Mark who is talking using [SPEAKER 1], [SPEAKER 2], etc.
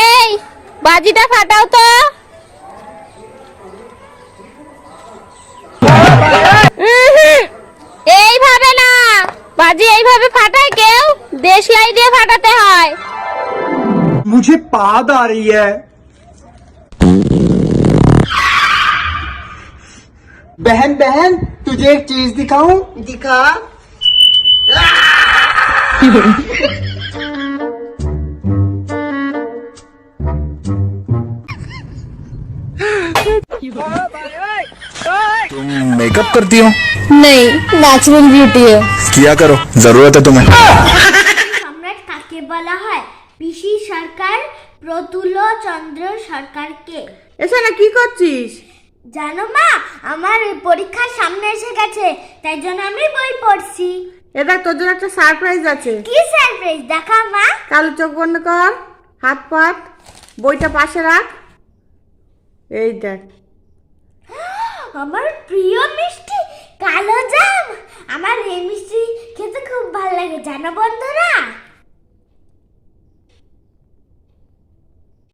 [SPEAKER 1] এই বাজিটা ফাটাও তো উহুম, এইভাবে না বাজি এইভাবে ফাটায় কেউ দেশলাই দিয়ে ফাটাতে হয়
[SPEAKER 2] मुझे पाद आ रही है बहन बहन तुझे एक चीज दिखाऊं दिखा
[SPEAKER 3] तुम मेकअप करती हो
[SPEAKER 1] नहीं नेचुरल ब्यूटी है
[SPEAKER 3] किया करो जरूरत है तुम्हें
[SPEAKER 4] সম্রাট কাকে বলা হয় পিসি সরকার প্রতুল চন্দ্র সরকারকে
[SPEAKER 5] এসে না কি করছিস
[SPEAKER 4] জানো মা আমার পরীক্ষার সামনে এসে গেছে তাই জন্য আমি বই পড়ছি
[SPEAKER 5] এটা তোর জন্য একটা সারপ্রাইজ আছে
[SPEAKER 4] কি সারপ্রাইজ দেখা মা
[SPEAKER 5] কালো চোখ বন্ধ কর হাত পাত বইটা পাশে রাখ এই দেখ
[SPEAKER 4] আমার প্রিয় মিষ্টি কালো জাম। আমার এই মিষ্টি খেতে খুব ভালো লাগে জানো বন্ধুরা?